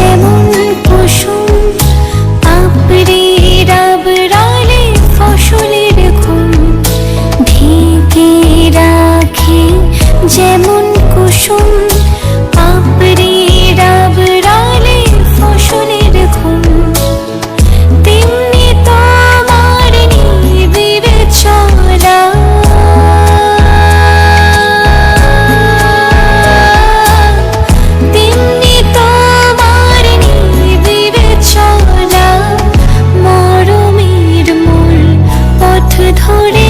যেমন কুসুম রাবড়ালে ফসলের ঘুম রাখে যেমন কুসুম れ